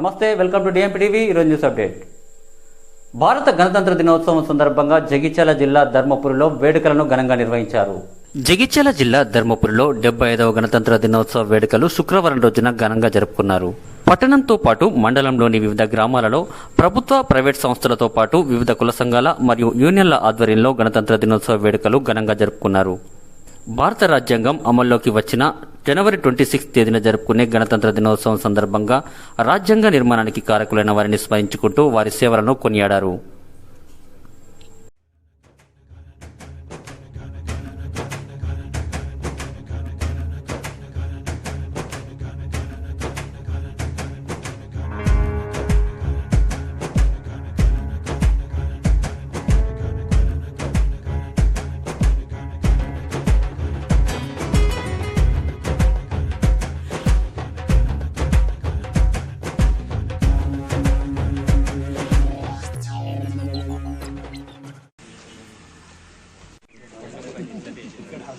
నమస్తే welcome to DMP TV ఈరోజు news update భారత గణతంత్ర దినోత్సవం సందర్భంగా జగిత్యాల జిల్లా ధర్మపురిలో వేడుకలను ఘనంగా నిర్వహించారు. జగిత్యాల జిల్లా ధర్మపురిలో డెబ్బై ఐదవ గణతంత్ర దినోత్సవ వేడుకలు శుక్రవారం రోజున ఘనంగా జరుపుకున్నారు. పట్టణంతో పాటు మండలంలోని వివిధ గ్రామాలలో ప్రభుత్వ ప్రైవేట్ సంస్థలతో పాటు వివిధ కుల సంఘాల మరియు యూనియన్ల ఆధ్వర్యంలో గణతంత్ర దినోత్సవ వేడుకలు ఘనంగా జరుపుకున్నారు. భారత రాజ్యాంగం అమల్లోకి వచ్చిన జనవరి ట్వంటీ సిక్స్ తేదీన జరుపుకునే గణతంత్ర దినోత్సవం సందర్భంగా రాజ్యాంగ నిర్మాణానికి కారకులైన వారిని స్మరించుకుంటూ వారి సేవలను కొనియాడారు.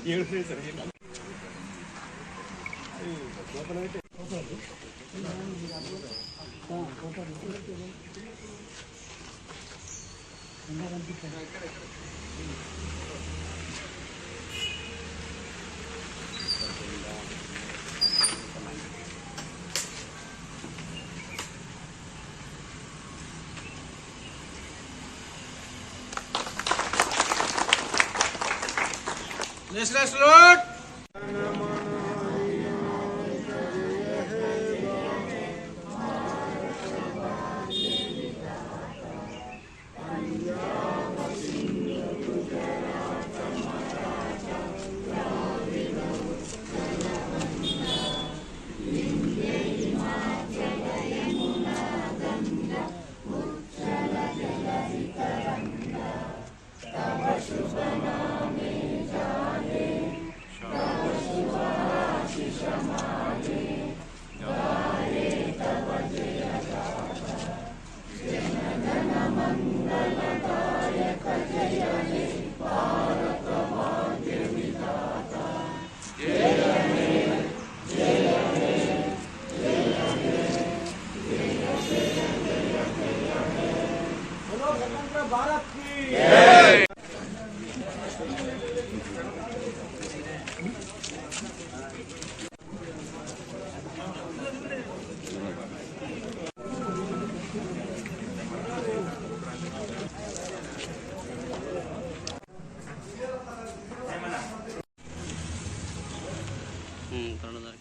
ఏడు Let's let's. स्वतंत्र भारत की Hmm, karena